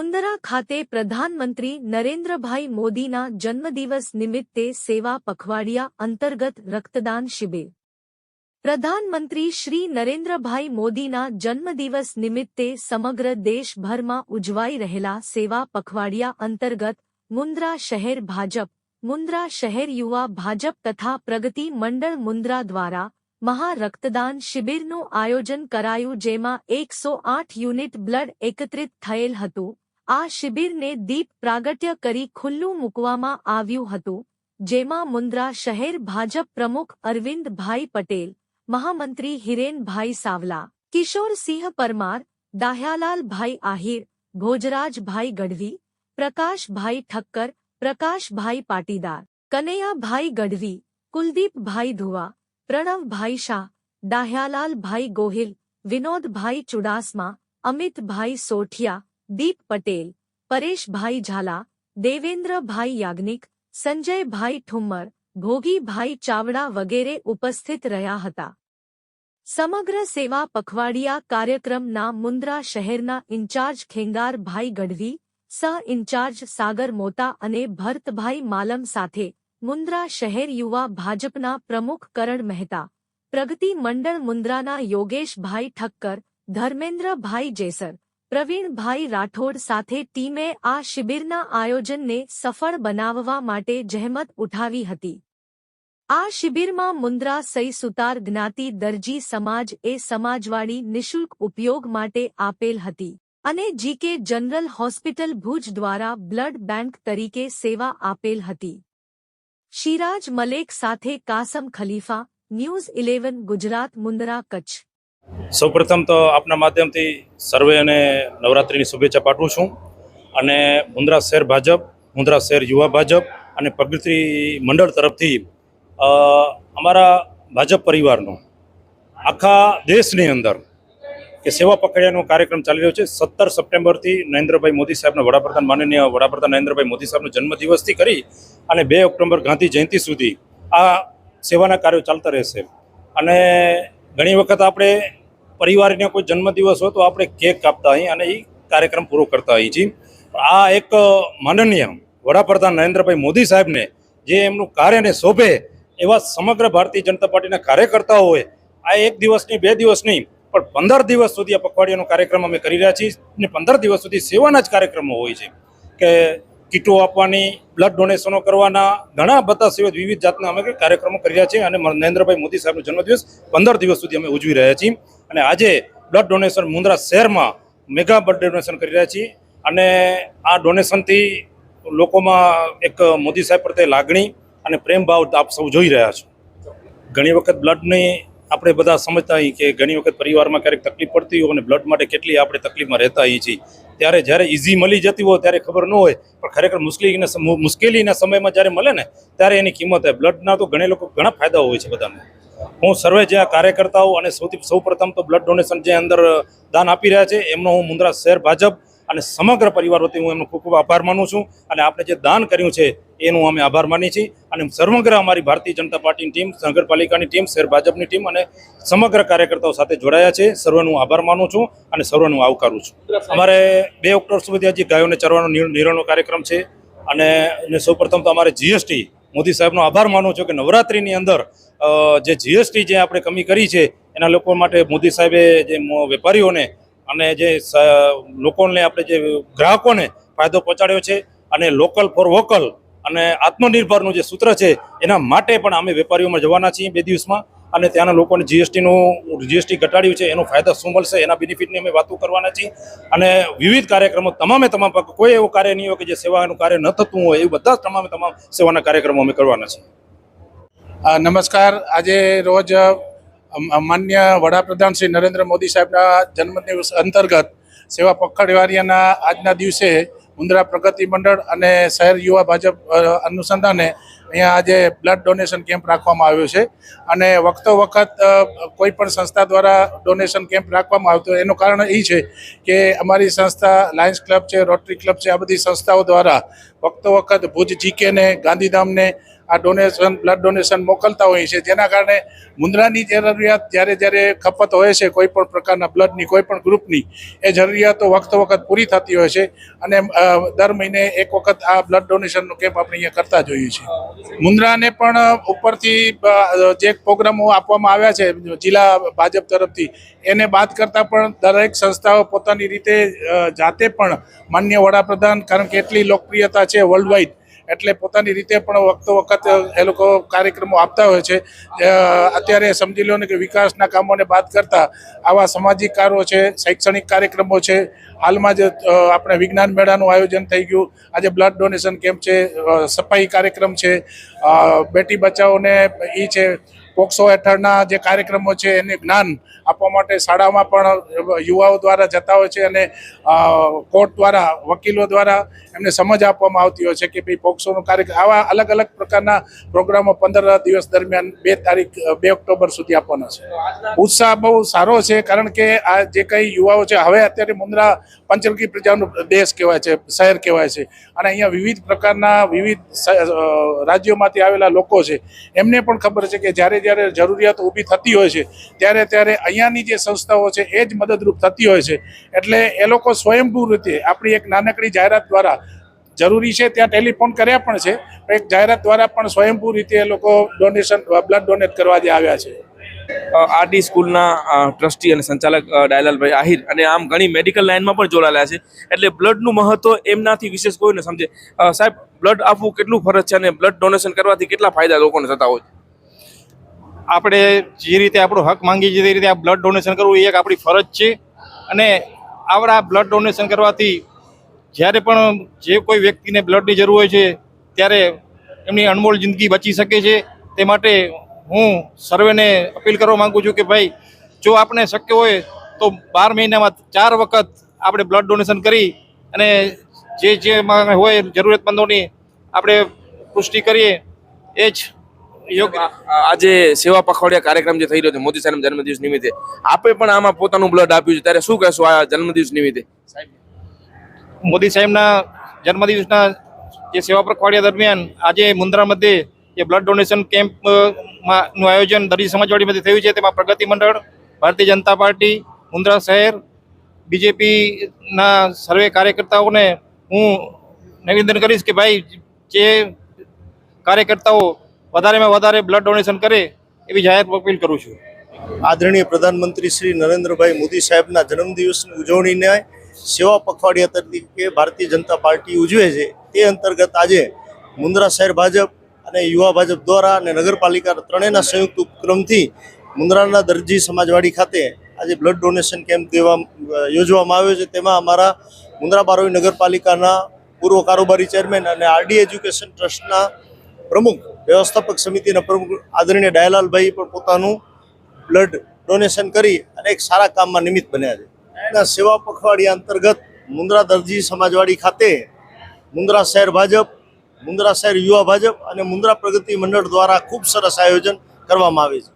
મુંદરા ખાતે પ્રધાનમંત્રી નરેન્દ્રભાઈ મોદીના જન્મદિવસ નિમિત્તે સેવા પખવાડિયા અંતર્ગત રક્તદાન શિબિર. પ્રધાનમંત્રી શ્રી નરેન્દ્રભાઈ મોદીના જન્મદિવસ નિમિત્તે સમગ્ર દેશભરમાં ઉજવાઈ રહેલા સેવા પખવાડિયા અંતર્ગત મુન્દ્રા શહેર ભાજપ મુન્દ્રા શહેર યુવા ભાજપ તથા પ્રગતિ મંડળ મુન્દ્રા દ્વારા મહા રક્તદાન શિબિરનું આયોજન કરાયું, જેમાં એકસો આઠ યુનિટ બ્લડ એકત્રિત થયેલ હતું. આ શિબિરને દીપ પ્રાગટ્ય કરી ખુલ્લું મૂકવામાં આવ્યું હતું, જેમાં મુન્દ્રા શહેર ભાજપ પ્રમુખ અરવિંદભાઈ પટેલ, મહામંત્રી હિરેનભાઈ સાવલા, કિશોરસિંહ પરમાર, દાહ્યાલાલભાઈ આહિર, ભોજરાજભાઈ ગઢવી, પ્રકાશભાઈ ઠક્કર, પ્રકાશભાઈ પાટીદાર, કનૈયાભાઈ ગઢવી, કુલદીપભાઈ ધુવા, પ્રણવભાઈ શાહ, દાહ્યાલાલભાઈ ગોહિલ, વિનોદભાઈ ચુડાસમા, અમિતભાઈ સોઠિયા દીપ પટેલ, પરેશભાઈ ઝાલા, દેવેન્દ્રભાઈ યાજ્ઞિક, સંજયભાઈ ઠુમ્મર, ભોગીભાઈ ચાવડા વગેરે ઉપસ્થિત રહ્યા હતા. સમગ્ર સેવા પખવાડિયા કાર્યક્રમના મુન્દ્રા શહેરના ઇન્ચાર્જ ખેંગારભાઈ ગઢવી સહ ઇન્ચાર્જ સાગર મોતા અને ભરતભાઈ માલમ સાથે મુન્દ્રા શહેર યુવા ભાજપના પ્રમુખ કરણ મહેતા, પ્રગતિ મંડળ મુન્દ્રાના યોગેશભાઈ ઠક્કર, ધર્મેન્દ્રભાઈ જેસર પ્રવીણભાઈ રાઠોડ સાથે ટીમે આ શિબિરના આયોજનને સફળ બનાવવા માટે જહેમત ઉઠાવી હતી. આ શિબિરમાં મુન્દ્રા સહી સુતાર જ્ઞાતિ દરજી સમાજ એ સમાજવાળી નિઃશુલ્ક ઉપયોગ માટે આપેલ હતી અને જીકે જનરલ હોસ્પિટલ ભુજ દ્વારા બ્લડ બેંક તરીકે સેવા આપેલ હતી. શિરાજ મલેક સાથે કાસમ ખલીફા, ન્યૂઝ ઇલેવન ગુજરાત મુન્દ્રા કચ્છ. સૌપ્રથમ તો આપના માધ્યમથી સર્વે અને નવરાત્રિની શુભેચ્છા પાઠવું છું. અને મુંદ્રા શહેર ભાજપ મુંદ્રા શહેર યુવા ભાજપ અને પ્રગતિ મંડળ તરફથી અમારા ભાજપ પરિવારનો આખા દેશની અંદર કે સેવા પકડ્યાનો કાર્યક્રમ ચાલી રહ્યો છે. સત્તર સપ્ટેમ્બરથી નરેન્દ્રભાઈ મોદી સાહેબના વડાપ્રધાન, માનનીય વડાપ્રધાન નરેન્દ્રભાઈ મોદી સાહેબનો જન્મદિવસથી કરી અને બે ઓક્ટોબર ગાંધી જયંતિ સુધી આ સેવાના કાર્યો ચાલતા રહેશે. અને ઘણી વખત આપણે પરિવારને કોઈ જન્મદિવસ હોય તો આપણે કેક કાપતા અહીં અને એ કાર્યક્રમ પૂરો કરતા હોઈએ છીએ. આ એક માનનીય વડાપ્રધાન નરેન્દ્રભાઈ મોદી સાહેબને જે એમનું કાર્યને શોભે એવા સમગ્ર ભારતીય જનતા પાર્ટીના કાર્યકર્તાઓ હોય, આ એક દિવસની બે દિવસ નહીં, પણ પંદર દિવસ સુધી આ પખવાડિયાનો કાર્યક્રમ અમે કરી રહ્યા છીએ. અને પંદર દિવસ સુધી સેવાના જ કાર્યક્રમો હોય છે. કે કીટો આપવાની બ્લડ ડોનેશનો કરવાના, ઘણા બધા સિવાય વિવિધ જાતના અમે કાર્યક્રમો કરી રહ્યા છીએ અને નરેન્દ્રભાઈ મોદી સાહેબનો જન્મદિવસ પંદર દિવસ સુધી અમે ઉજવી રહ્યા છીએ. અને આજે બ્લડ ડોનેશન મુન્દ્રા શહેરમાં મેગા બ્લડ ડોનેશન કરી રહ્યા છીએ. અને આ ડોનેશનથી લોકોમાં એક મોદી સાહેબ પ્રત્યે લાગણી અને પ્રેમ ભાવ આપ સૌ જોઈ રહ્યા છો. ઘણી વખત બ્લડની આપણે બધા સમજતા હોઈએ કે ઘણી વખત પરિવારમાં ક્યારેક તકલીફ પડતી હોય અને બ્લડ માટે કેટલી આપણે તકલીફમાં રહેતા હોઈએ છીએ. ત્યારે જ્યારે ઇઝી મળી જતી હોય ત્યારે ખબર ન હોય, પણ ખરેખર મુશ્કેલીના મુશ્કેલીના સમયમાં જ્યારે મળે ને, ત્યારે એની કિંમત હોય બ્લડના તો ઘણા લોકો, ઘણા ફાયદા હોય છે બધાને હું સર્વે જે કાર્યકર્તાઓ અને સૌથી સૌ પ્રથમ તો બ્લડ ડોનેશન જે અંદર દાન આપી રહ્યા છે, એમનો હું મુન્દ્રા શહેર ભાજપ અને સમગ્ર પરિવાર વતી હું એમનો ખૂબ ખૂબ આભાર માનું છું અને આપણે જે દાન કર્યું છે, એનું અમે આભાર માનીએ છીએ. અને સમગ્ર અમારી ભારતીય જનતા પાર્ટીની ટીમ, નગરપાલિકાની ટીમ, શહેર ભાજપની ટીમ અને સમગ્ર કાર્યકર્તાઓ સાથે જોડાયા છે. સર્વનું આભાર માનું છું અને સર્વનું આવકારું છું. અમારે બે ઓક્ટોબર સુધી હજી ગાયોને ચરવાનો નિર- નિર્ણયનો કાર્યક્રમ છે અને સૌપ્રથમ તો અમારે જીએસટી, મોદી સાહેબનો આભાર માનું છું કે નવરાત્રિની અંદર જે જીએસટી જે આપણે કમી કરી છે, એના લોકો માટે મોદી સાહેબે જે વેપારીઓને અને જે લોકોને આપણે જે ગ્રાહકોને ફાયદો પહોંચાડ્યો છે અને લોકલ ફોર વોકલ અને આત્મનિર્ભરનું જે સૂત્ર છે, એના માટે પણ અમે વેપારીઓમાં જવાના છીએ બે દિવસમાં. અને ત્યાંના લોકોને જીએસટીનું જીએસટી ઘટાડ્યું છે, એનો ફાયદા શું મળશે, એના બેનિફિટની અમે વાતો કરવાના છીએ. અને વિવિધ કાર્યક્રમો, તમામે તમામ કોઈ એવું કાર્ય નહીં હોય કે જે સેવાનું કાર્ય ન થતું હોય, એવું બધા તમામે તમામ સેવાના કાર્યક્રમો અમે કરવાના છીએ. નમસ્કાર. આજે રોજ માન્ય વડાપ્રધાન શ્રી નરેન્દ્ર મોદી સાહેબના જન્મદિવસ અંતર્ગત સેવા પખવાડિયાના આજના દિવસે મુન્દ્રા પ્રગતિ મંડળ અને શહેર યુવા ભાજપ અનુસંધાને અહીંયા આજે બ્લડ ડોનેશન કેમ્પ રાખવામાં આવ્યો છે. અને વખતો વખત કોઈ પણ સંસ્થા દ્વારા ડોનેશન કેમ્પ રાખવામાં આવતો એનું કારણ એ છે કે અમારી સંસ્થા લાયન્સ ક્લબ છે, રોટરી ક્લબ છે, આ બધી સંસ્થાઓ દ્વારા વખતો વખત ભુજ જીકેને ગાંધીધામને આ ડોનેશન બ્લડ ડોનેશન મોકલતા હોઈએ છીએ જેના કારણે મુંદ્રાની જરૂરિયાત જ્યારે જ્યારે ખપત હોય છે, કોઈ પણ પ્રકારના બ્લડની કોઈ પણ ગ્રુપની એ જરૂરિયાતો વખત વખત પૂરી થતી હોય છે અને દર મહિને એક વખત આ બ્લડ ડોનેશનનો કેમ્પ આપણે અહીંયા કરતા જોઈએ છીએ. મુંદ્રાને પણ ઉપરથી જે પ્રોગ્રામો આપવામાં આવ્યા છે, જિલ્લા ભાજપ તરફથી, એને બાદ કરતાં પણ દરેક સંસ્થાઓ પોતાની રીતે જાતે પણ માન્ય વડાપ્રધાન, કારણ કે એટલી લોકપ્રિયતા છે વર્લ્ડ વાઇડ એટલે પોતાની રીતે પણ વખતો વખત એ લોકો કાર્યક્રમો આપતા હોય છે. અત્યારે સમજી લો ને કે વિકાસના કામોને બાદ કરતા આવા સામાજિક કાર્યો છે, શૈક્ષણિક કાર્યક્રમો છે. હાલમાં જ આપણે વિજ્ઞાન મેળાનું આયોજન થઈ ગયું. આજે બ્લડ ડોનેશન કેમ્પ છે સફાઈ કાર્યક્રમ છે. બેટી બચાવોને એ છે, પોક્સો હેઠળના જે કાર્યક્રમો છે, એને જ્ઞાન આપવા માટે શાળામાં પણ યુવાઓ દ્વારા જતા હોય છે અને કોર્ટ દ્વારા, વકીલો દ્વારા એમને સમજ આપવામાં આવતી હોય છે કે ભાઈ પોક્સોનો કાર્યક્રમ, આવા અલગ અલગ પ્રકારના પ્રોગ્રામો પંદર દિવસ દરમિયાન બે તારીખ બે ઓક્ટોબર સુધી આપવાના છે. ઉત્સાહ બહુ સારો છે કારણ કે આ જે કંઈ યુવાઓ છે, હવે અત્યારે મુંદ્રા પંચરકી પ્રજાનો દેશ કહેવાય છે, શહેર કહેવાય છે અને અહીંયા વિવિધ પ્રકારના વિવિધ સ- અ, આવેલા લોકો છે એમને પણ ખબર છે કે જ્યારે જ્યારે જરૂરિયાત ઊભી થતી હોય છે ત્યારે ત્યારે અહીંયાની જે સંસ્થાઓ છે એ જ મદદરૂપ થતી હોય છે. એટલે એ લોકો સ્વયંભૂ રીતે આપણી એક નાનકડી જાહેરાત દ્વારા જરૂરી છે ત્યાં ટેલિફોન કર્યા પણ છે એક જાહેરાત દ્વારા પણ સ્વયંભૂ રીતે એ લોકો ડોનેશન બ્લડ ડોનેટ કરવા જે આવ્યા છે. આરડી સ્કૂલના ટ્રસ્ટી અને સંચાલક ડાયલાલભાઈ આહિર અને આમ ઘણી મેડિકલ લાઇનમાં પણ જોડાયેલા છે. એટલે બ્લડનું મહત્વ એમનાથી વિશેષ કોઈ ન સમજે સાહેબ બ્લડ આપવું કેટલું ફરજ છે અને બ્લડ ડોનેશન કરવાથી કેટલા ફાયદા લોકોને થતા હોય આપણે જે રીતે આપણો હક માંગીએ છીએ, તે રીતે આ બ્લડ ડોનેશન કરવું એ એક આપણી ફરજ છે. અને આવડા બ્લડ ડોનેશન કરવાથી જ્યારે પણ જે કોઈ વ્યક્તિને બ્લડની જરૂર હોય છે, ત્યારે એમની અનમોલ જિંદગી બચી શકે છે. તે માટે હું સર્વેને અપીલ કરવા માંગુ છું કે ભાઈ, જો આપણે શક્ય હોય તો બાર મહિનામાં ચાર વખત આપણે બ્લડ ડોનેશન કરી અને જે જે હોય જરૂરિયાતમંદોની આપણે પુષ્ટિ કરીએ એ જ યોગ્ય. આજે સેવા પખવાડિયા કાર્યક્રમ જે થઈ રહ્યો છે મોદી સાહેબના જન્મદિવસ નિમિત્તે આપે પણ આમાં પોતાનું બ્લડ આપ્યું છે. ત્યારે શું કહેશો આ જન્મદિવસ નિમિત્તે? મોદી સાહેબના જન્મદિવસના જે સેવા પખવાડિયા દરમિયાન આજે મુન્દ્રા મધ્યે જે બ્લડ ડોનેશન કેમ્પનું આયોજન દરજી સમાજવાડી મધ્યે થયું છે. તેમાં પ્રગતિ મંડળ ભારતીય જનતા પાર્ટી મુન્દ્રા શહેર બીજેપીના સર્વે કાર્યકર્તાઓને હું નિવેદન કરીશ કે ભાઈ, જે કાર્યકર્તાઓ વધારેમાં વધારે બ્લડ ડોનેશન કરે, એવી જાહેર અપીલ કરું છું. આદરણીય પ્રધાનમંત્રી શ્રી નરેન્દ્રભાઈ મોદી સાહેબના જન્મદિવસની ઉજવણીને સેવા પખવાડિયા તરીકે ભારતીય જનતા પાર્ટી ઉજવે છે. તે અંતર્ગત આજે મુન્દ્રા શહેર ભાજપ અને યુવા ભાજપ દ્વારા અને નગરપાલિકા ત્રણેયના સંયુક્ત ઉપક્રમથી મુન્દ્રાના દરજી સમાજવાડી ખાતે આજે બ્લડ ડોનેશન કેમ્પ દેવા યોજવામાં આવ્યો છે. તેમાં અમારા મુન્દ્રા બારોઈ નગરપાલિકાના પૂર્વ કારોબારી ચેરમેન અને આરડી એજ્યુકેશન ટ્રસ્ટના પ્રમુખ, વ્યવસ્થાપક સમિતિના પ્રમુખ આદરણીય ડાયલાલભાઈ પણ પોતાનું બ્લડ ડોનેશન કરી અને એક સારા કામમાં નિમિત્ત બન્યા છે. એના સેવા પખવાડિયા અંતર્ગત મુન્દ્રા દરજી સમાજવાડી ખાતે મુન્દ્રા શહેર ભાજપ, મુન્દ્રા શહેર યુવા ભાજપ અને મુન્દ્રા પ્રગતિ મંડળ દ્વારા ખૂબ સરસ આયોજન કરવામાં આવે છે.